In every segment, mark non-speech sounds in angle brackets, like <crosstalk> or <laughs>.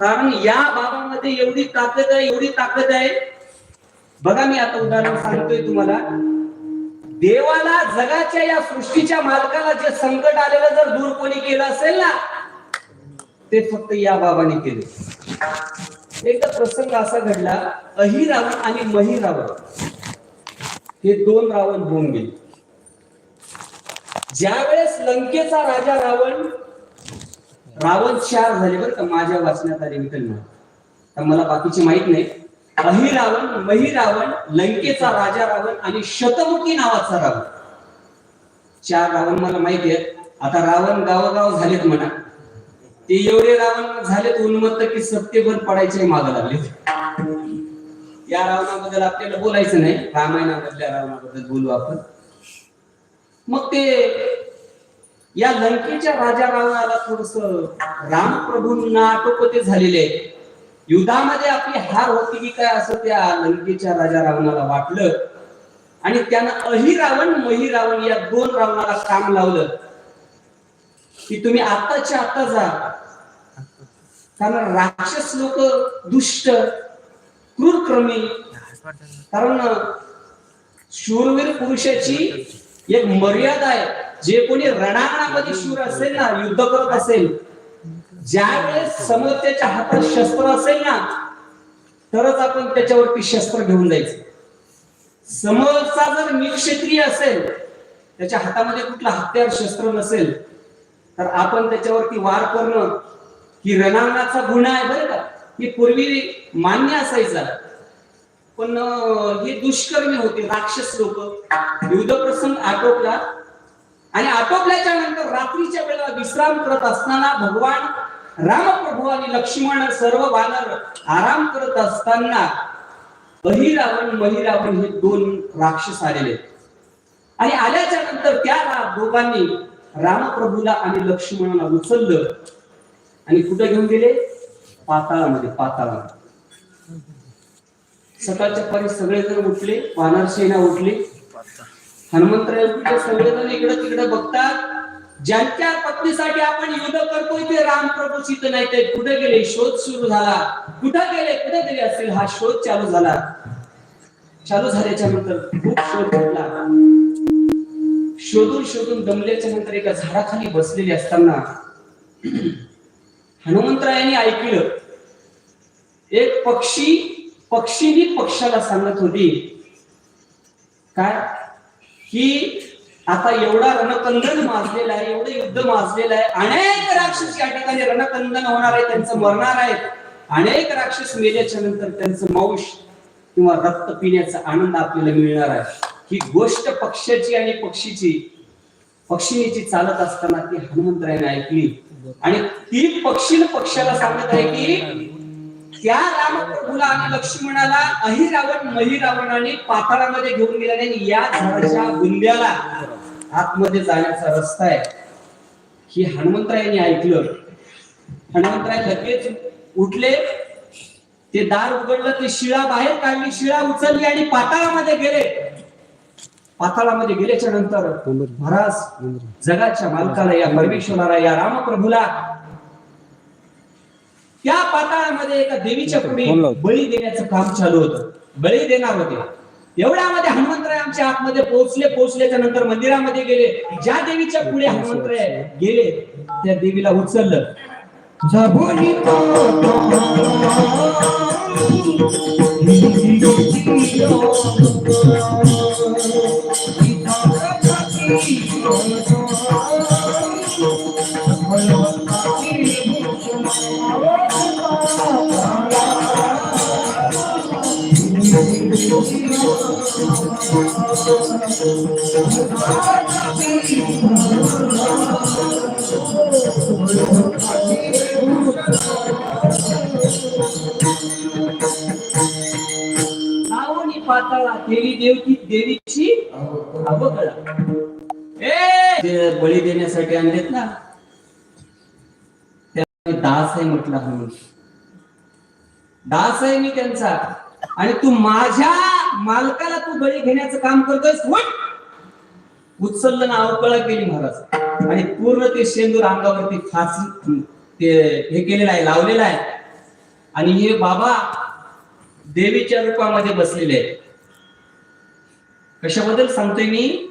कारण या बाबामध्ये एवढी ताकद आहे एवढी ताकद आहे. बघा मी आता उदाहरण सांगतोय तुम्हाला. देवाला जगाच्या या सृष्टीच्या मालकाला जे संकट आलेलं जर दूर कोणी केलं असेल ना ते फक्त या बाबाने केले. एकदा प्रसंग असा घडला अहिरावण आणि महिरावण हे दोन रावण होऊन गेले. ज्यावेळेस लंकेचा राजा रावण रावण चार झाले बरं का माझ्या वाचण्यात आले मी त्यांना तर मला बाकीची माहीत नाही. अहि रावण मही रावण लंकेचा राजा रावण आणि शतमुखी नावाचा रावण. चार रावण मला माहिती आहे आता रावण गावोगाव झालेत म्हणा. ते एवढे रावण झालेत उन्मत्त की सत्तेवर पडायचे माग लागले. या रावणाबद्दल आपल्याला बोलायचं नाही. रामायणामधल्या रावणाबद्दल बोलू आपण. मग ते या लंकेच्या राजा रावणाला थोडस रामप्रभूंना आटोपते झालेले आहे. युद्धामध्ये आपली हार होती की काय असं त्या लंकेच्या राजा रावणाला वाटलं. आणि त्यानं अहिरावण महिरावण या दोन रावणाला काम लावलं. की तुम्ही आताच्या आता जा. कारण राक्षस लोक दुष्ट क्रूरक्रमी. कारण शूरवीर पुरुषाची एक मर्यादा आहे. जे कोणी रणांगणामध्ये शूर असेल ना युद्ध करत असेल ज्या वेळेस समोर त्याच्या हातात शस्त्र असेल ना तरच आपण त्याच्यावरती शस्त्र घेऊन जायचं. समोरचा जर निक्षत्रिय असेल त्याच्या हातामध्ये कुठलं हत्यार शस्त्र नसेल तर आपण त्याच्यावरती वार करणं ही रणांगणाचा गुन्हा आहे बरं का. हे पूर्वी मान्य असायचा. पण हे दुष्कर्मी होते राक्षस लोक. युद्ध प्रसंग आटोपला. आणि आटोपल्याच्या नंतर रात्रीच्या वेळेला विश्राम करत असताना भगवान रामप्रभू आणि लक्ष्मण सर्व वानर आराम करत असताना बहिरावण महिरावण हे दोन राक्षस आलेले आणि आल्याच्यानंतर त्या रा- दोघांनी रामप्रभूला आणि लक्ष्मणाला उचललं आणि कुठे घेऊन गेले? पाताळामध्ये पाताळामध्ये. सकाळच्या पारी सगळेजण उठले वानर सेना उठली. हनुमंतराय उठले सगळेजण इकडं तिकडं बघतात. ज्यांच्या पत्नीसाठी आपण युद्ध करतोय ते रामप्रभू चित नाही ते कुठे गेले? शोध सुरू झाला. कुठे गेले? कुठे गेले असेल हा शोध चालू झाला. चालू झाल्याच्यानंतर खूप शोध घेतला शोधून शोधून दमल्याच्या नंतर एका झाडाखाली बसलेले असताना हनुमंतरायांनी ऐकलं. एक पक्षी पक्षीनी पक्षाला सांगत होती. काय? की आता एवढा रणकंदन माजलेला आहे एवढं युद्ध माजलेलं आहे अनेक राक्षस या ठिकाणी रणकंदन होणार आहे त्यांचं मरणार आहे. अनेक राक्षस मेल्याच्या नंतर त्यांचं मांस किंवा रक्त पिण्याचा आनंद आपल्याला मिळणार आहे. ही गोष्ट पक्षाची आणि पक्षीची पक्षिणीची चालत असताना ती हनुमंतरायने ऐकली. आणि ती पक्षी पक्षाला सांगत आहे की त्या रामप्रभूला आणि लक्ष्मणाला अहिरावण महिरावणाने पाताळामध्ये घेऊन गेल्याने आणि या झाडाच्या बुंद्याला आतमध्ये जाण्याचा रस्ता आहे. ही हनुमंतरायांनी ऐकलं. हनुमंतराय लगेच उठले. ते दार उघडलं ते शिळा बाहेर काढली शिळा उचलली आणि पाताळामध्ये गेले. पाताळामध्ये गेल्याच्यानंतर महाराज जगाच्या मालकाला या परमेश्वराला या रामप्रभूला त्या पाताळामध्ये एका देवीच्या पुढे बळी देण्याचं काम चालू होतं. बळी देणार होते. एवढ्यामध्ये हनुमंतराय आमच्या आतमध्ये पोहोचले पोहोचल्याच्या नंतर मंदिरामध्ये गेले. ज्या देवीच्या पुढे हनुमंतराय गेले त्या देवीला उचललं. जबोली नावनी पाताळा देवी देवकी देवीची अवकळा. ए! बळी देण्यासाठी आणलेत ना त्या दास आहे म्हटलं म्हणून दास आहे मी त्यांचा. आणि तू माझ्या मालकाला तू बळी घेण्याचं काम करतोयस उचललं ना अवकळा केली महाराज. आणि पूर्ण ते शेंदूर अंगावरती फास ते हे केलेलं आहे लावलेलं आहे. आणि हे बाबा देवीच्या रूपामध्ये बसलेले आहेत. कशाबद्दल सांगतोय मी?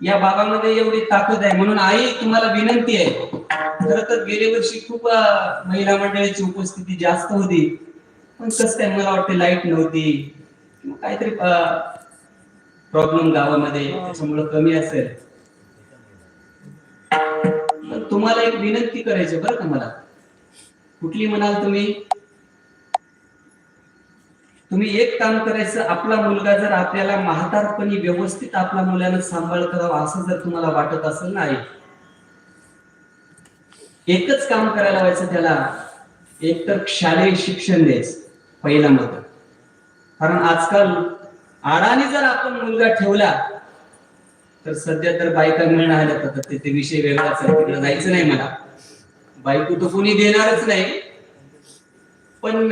या बाबामध्ये एवढी ताकद आहे म्हणून आई तुम्हाला विनंती आहे. खर तर गेल्या वर्षी खूप महिला मंडळाची उपस्थिती जास्त होती. पण कसं काय मला वाटतं लाइट नव्हती. किंवा काहीतरी प्रॉब्लेम गावामध्ये त्याच्यामुळे कमी असेल. तुम्हाला एक विनंती करायची बरं का मला. कुठली म्हणाल तुम्ही? तुम्ही एक काम करायचं आपला मुलगा जर आपल्याला म्हातारपणी व्यवस्थित आपल्या मुलानं सांभाळ करावा असं जर तुम्हाला वाटत असेल ना एकच काम करायला व्हायचं त्याला. एक तर शालेय शिक्षण द्यायचं. पहिलं मत. कारण आजकाल आडाने जर आपण मुलगा ठेवला तर सध्या तर बायका मिळणार आल्या तर ते विषय वेगळाच आहे तिकडे जायचं नाही मला. बायको तर कोणी देणारच नाही. पण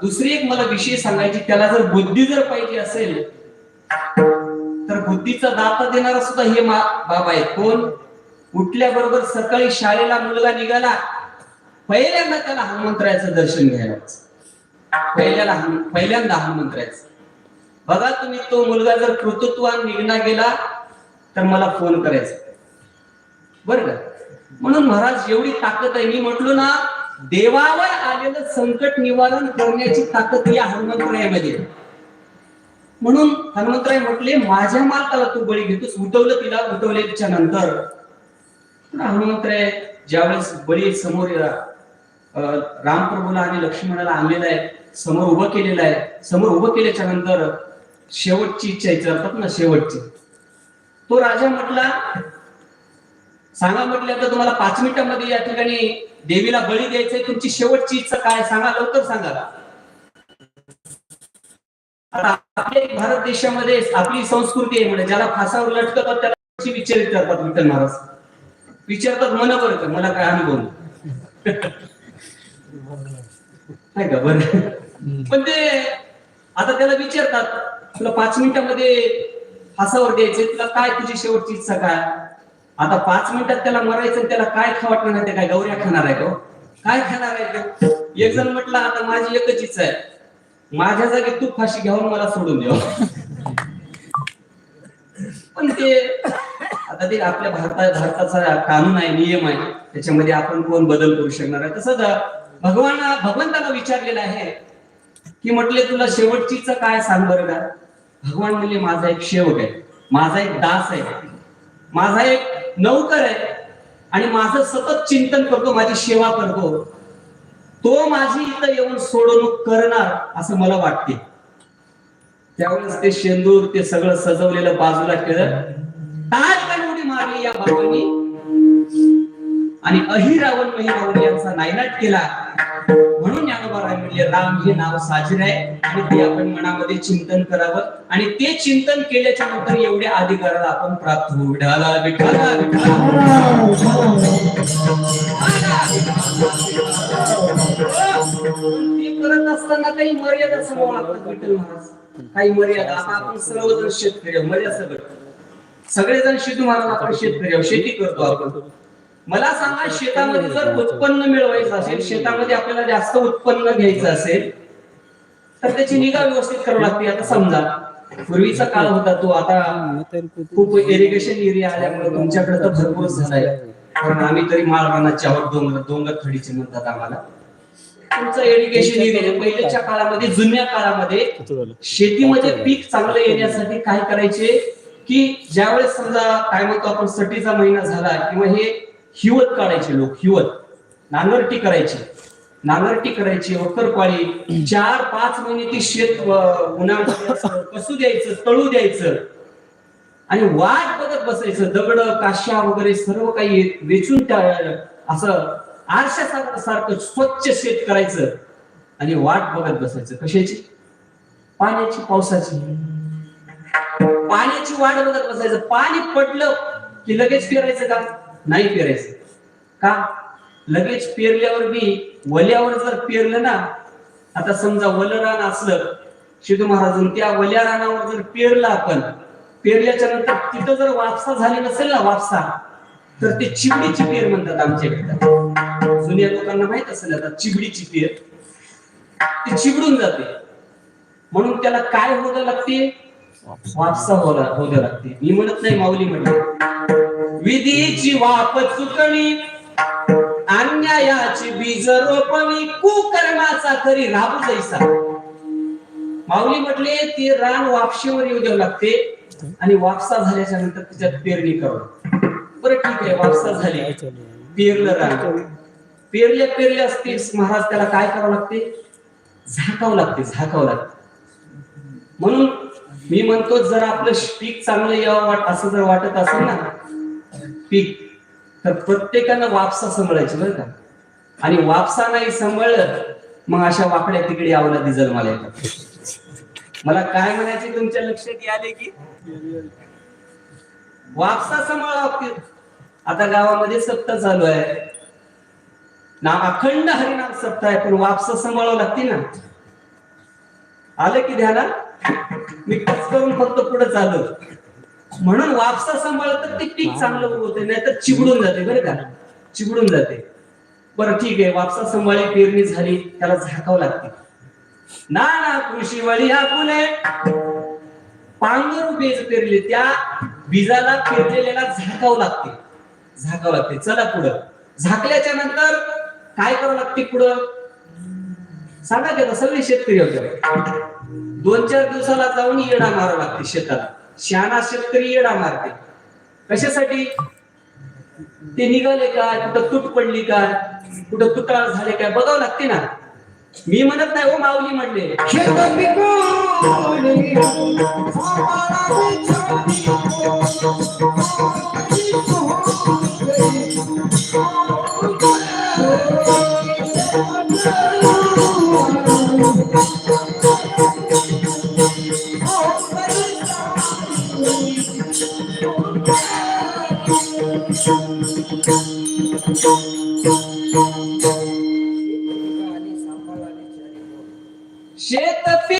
दुसरी एक मला विषय सांगायची त्याला जर बुद्धी जर पाहिजे असेल तर बुद्धीचा दाता देणारा सुद्धा हे बाबा आहे कोण? उठल्याबरोबर सकाळी शाळेला मुलगा निघाला पहिल्यांदा त्याला हनुमंतरायाचं दर्शन घ्यायला जायचं. पहिल्याला हनु- पहिल्यांदा हनुमंतरायाचं बघा तुम्ही तो मुलगा जर कर्तृत्वान निघणार गेला तर मला फोन करायचा. बर का? म्हणून महाराज एवढी ताकद आहे. मी म्हटलो ना देवावर आलेलं संकट निवारण करण्याची ताकद या हनुमंतरायामध्ये म्हणून हनुमंतराय म्हटले माझ्या मालकाला तू बळी घेतोस. उठवलं तिला उठवल्याच्या नंतर. हनुमंतराय ज्यावेळेस बळी समोर राम रामप्रभूला आणि लक्ष्मणाला आणलेला आहे समोर उभं केलेलं आहे. समोर उभं केल्याच्यानंतर शेवटची इच्छा विचारतात ना शेवटची. तो राजा म्हटला सांगा म्हटलं तर तुम्हाला पाच मिनिटांमध्ये या ठिकाणी देवीला बळी द्यायचंय तुमची शेवटची इच्छा काय सांगा लवकर सांगा. आपल्या भारत देशामध्ये आपली संस्कृती आहे म्हणजे ज्याला फासावर लटकतात त्याला विचार विचारतात विठ्ठल महाराज. विचारतात मन बरं मला काय अनुभव <laughs> नाही. का? बरं. पण ते आता त्याला विचारतात तुला पाच मिनिटांमध्ये फासावर द्यायचे तुला काय तुझी शेवटची इच्छा काय? आता पाच मिनिटात त्याला मरायचं त्याला काय खा वाटणार नाही ते काय गौऱ्या खाणार आहे का हो? काय खाणार आहे एक जण म्हटलं आता माझी एकच इच्छा आहे. माझ्या जागी तू फाशी घेऊन मला सोडून द्याव. पण ते आता ते आपल्या भारता भारताचा कानून आहे नियम आहे. त्याच्यामध्ये आपण कोण बदल करू शकणार आहे? तसंच भगवान भगवंताला विचारलेलं आहे की म्हटले तुला शेवटचीच काय सांग बरं का? भगवान म्हणले माझा एक शेवट आहे. माझा एक दास आहे. माझा एक नौकर आहे. आणि माझं सतत चिंतन करतो माझी सेवा करतो. तो माझी इथं येऊन सोडवणूक करणार असं मला वाटते. त्यावेळेस ते शेंदूर ते सगळं सजवलेलं बाजूला केलं टाच उडी मारली या बाबांनी. आणि अहिरावण महिरावण यांचा नायनाट केला. म्हणून ज्ञानोबाराय म्हणले राम हे नाव साजर आहे आणि ते आपण मनामध्ये चिंतन करावं. आणि ते चिंतन केल्याच्यानंतर एवढ्या अधिकाराला आपण प्राप्त होऊ. विठाला विठाला. ते करत असताना काही मर्यादा समोर लागतात विठ्ठल महाराज. काही मर्यादा. आता आपण सर्वजण शेतकरी मर्यादा सगळे. सगळेजण शेती महाराज आपण शेतकरी शेती करतो आपण. मला सांगा शेतामध्ये जर उत्पन्न मिळवायचं असेल शेतामध्ये आपल्याला जास्त उत्पन्न घ्यायचं असेल तर त्याची निगा व्यवस्थित करावी लागते. आता समजा पूर्वीचा काळ होता तो आता खूप इरिगेशन एरिया आल्यामुळे तुमच्याकडे तर भरपूरच झालाय कारण आम्ही तरी माळ रानाच्या आहोत डोंगर डोंगर खडीचे म्हणतात आम्हाला. तुमचं इरिगेशन एरिया पहिल्याच्या काळामध्ये जुन्या काळामध्ये शेतीमध्ये पीक चांगलं येण्यासाठी काय करायचे? की ज्यावेळेस समजा काय म्हणतो आपण सटीचा महिना झाला किंवा हे हिवत काढायचे लोक हिवत. नांगरटी करायची. नांगरटी करायची वखरपाळी चार पाच महिने ती शेत अं, कसू द्यायचं तळू द्यायचं. आणि वाट बघत बसायचं दगड काश्या वगैरे सर्व काही वेचून त्या असं आरशासारखं सारखं स्वच्छ शेत करायचं. आणि वाट बघत बसायचं. कशाची? पाण्याची पावसाची. पाण्याची वाट बघत बसायचं. पाणी पडलं की लगेच फिरायचं का? नाही पेरायचं. का? लगेच पेरल्यावर बी वल्यावर जर पेरलं ना आता समजा वल रान असलं शिदू महाराज त्या वल्या रानावर जर पेरलं आपण पेरल्याच्या नंतर तिथं जर वापसा झाली नसेल ना वापसा तर ते चिवडीची पेर म्हणतात आमच्याकडे. जुन्या लोकांना माहीत असेल आता चिबडीची पेर. ती चिबडून जाते. म्हणून त्याला काय होणं लागते? वापसा होऊ द्या लागते. मी म्हणत नाही माऊली म्हणजे विधीची वाप चुकणी अन्यायाची बीज रोपणी कुकर्माचा तरी राबू जैसा. माऊली म्हटले ते रान वापशीवर येऊ द्यावं लागते आणि वापसा झाल्याच्यानंतर त्याच्यात पेरणी करावं बरं ठीक आहे वापसा झाली. पेरलं रान. पेरल्या पेरल्या असतील महाराज त्याला काय करावं लागते? झाकावं लागते झाकावं लागते. म्हणून मी म्हणतो जर आपलं पीक चांगलं यावं वाट असं जर वाटत असेल ना पीक. तर प्रत्येकानं वापसा सांभाळायची बरं का. आणि वापसा नाही सांभाळलं मग अशा वाकड्या तिकडे यावं जन्माला मला येतात मला काय म्हणायचे तुमच्या लक्षात आले की? वापसा सांभाळा आता गावामध्ये सप्ताह चालू आहे. ना अखंड हरिनाम सप्ताह आहे पण वापसा सांभाळावं लागते ना. आलं की ध्याना मी कस करून फक्त पुढे चालू? म्हणून वापसा सांभाळलं तर ते पीक चांगलं होते नाही तर चिबडून जाते बरं का? चिबडून जाते. बरं ठीक आहे वापसा सांभाळी पेरणी झाली त्याला झाकावं लागते. ना ना कृषी वळी हा फुले पांघरून बीज पेरले त्या बीजाला पेरलेल्याला झाकावं लागते. झाकावं लागते. चला पुढं. झाकल्याच्या नंतर काय करावं लागते पुढं? सांगा की आता सगळे शेतकरी होते दोन चार दिवसाला जाऊन येडा मारावं लागते शेताला. शहाणा शेतकरी येडा मारते कशासाठी? ते निघाले काय कुठं तूट पडली काय कुठं तुटाळ झाले काय बघावं लागते ना. मी म्हणत नाही हो माऊली म्हणले.